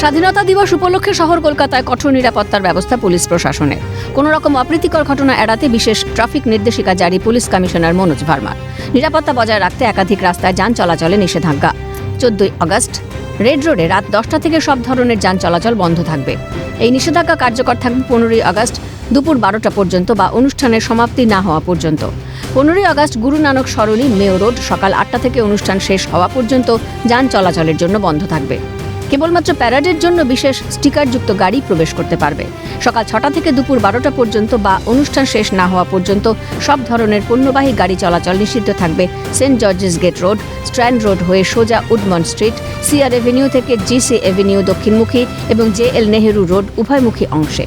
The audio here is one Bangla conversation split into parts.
স্বাধীনতা দিবস উপলক্ষে শহর কলকাতায় কঠোর নিরাপত্তার ব্যবস্থা পুলিশ প্রশাসনের কোনো রকম অপ্রীতিকর ঘটনা এড়াতে বিশেষ ট্রাফিক নির্দেশিকা জারি পুলিশ কমিশনার মনোজ ভার্মার নিরাপত্তা বজায় রাখতে একাধিক রাস্তায় যান চলাচলে নিষেধাজ্ঞা। চোদ্দই আগস্ট, রেড রোডে রাত দশটা থেকে সব ধরনের যান চলাচল বন্ধ থাকবে। এই নিষেধাজ্ঞা কার্যকর থাকবে পনেরোই আগস্ট দুপুর বারোটা পর্যন্ত বা অনুষ্ঠানের সমাপ্তি না হওয়া পর্যন্ত। পনেরোই আগস্ট গুরু নানক সরণি মেও রোড সকাল আটটা থেকে অনুষ্ঠান শেষ হওয়া পর্যন্ত যান চলাচলের জন্য বন্ধ থাকবে। কেবলমাত্র প্যারাডের জন্য বিশেষ স্টিকারযুক্ত গাড়ি প্রবেশ করতে পারবে। সকাল ছটা থেকে দুপুর বারোটা পর্যন্ত বা অনুষ্ঠান শেষ না হওয়া পর্যন্ত সব ধরনের পণ্যবাহী গাড়ি চলাচল নিষিদ্ধ থাকবে। Saint Georges Gate Road, Strand Road হয়ে সোজা Woodmont Street, C R Avenue থেকে জিসি এভিনিউ দক্ষিণমুখী এবং জে এল নেহেরু রোড উভয়মুখী অংশে।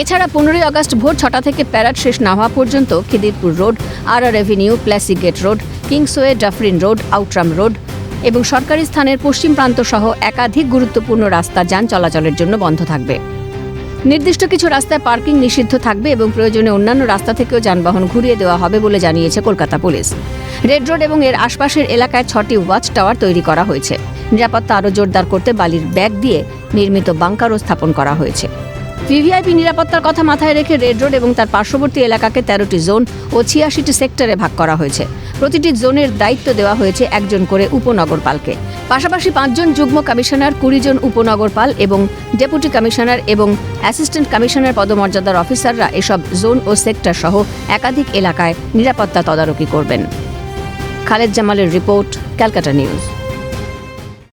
এছাড়া পনেরোই আগস্ট ভোর ছটা থেকে প্যারাড শেষ না হওয়া পর্যন্ত Khidirpur Road, R R Avenue Plassey Gate Road Kingsway Dufferin Road, Outram Road এবং সরকারি স্থানের পশ্চিম প্রান্ত সহ একাধিক গুরুত্বপূর্ণ রাস্তা যান চলাচলের জন্য বন্ধ থাকবে। নির্দিষ্ট কিছু রাস্তায় পার্কিং নিষিদ্ধ থাকবে এবং প্রয়োজনে অন্যান্য রাস্তা থেকেও যানবাহন ঘুরিয়ে দেওয়া হবে বলে জানিয়েছে কলকাতা পুলিশ। রেড রোড এবং এর আশপাশের এলাকায় ছটি ওয়াচ টাওয়ার তৈরি করা হয়েছে। নিরাপত্তা আরও জোরদার করতে বালির ব্যাগ দিয়ে নির্মিত বাংকারও স্থাপন করা হয়েছে। ভিভিআইপি নিরাপত্তার কথা মাথায় রেখে রেড রোড এবং তার পার্শ্ববর্তী এলাকাকে তেরোটি জোন ও ছিয়াশিটি সেক্টরে ভাগ করা হয়েছে। প্রতিটি জোনের দায়িত্ব দেওয়া হয়েছে একজন করে উপনগরপালকে। পাশাপাশি পাঁচজন যুগ্ম কমিশনার, কুড়ি জন উপনগরপাল এবং ডেপুটি কমিশনার এবং অ্যাসিস্ট্যান্ট কমিশনার পদমর্যাদার অফিসাররা এসব জোন ও সেক্টর সহ একাধিক এলাকায় নিরাপত্তা তদারকি করবেন। খালেদ জামালের রিপোর্ট, ক্যালকাটা নিউজ।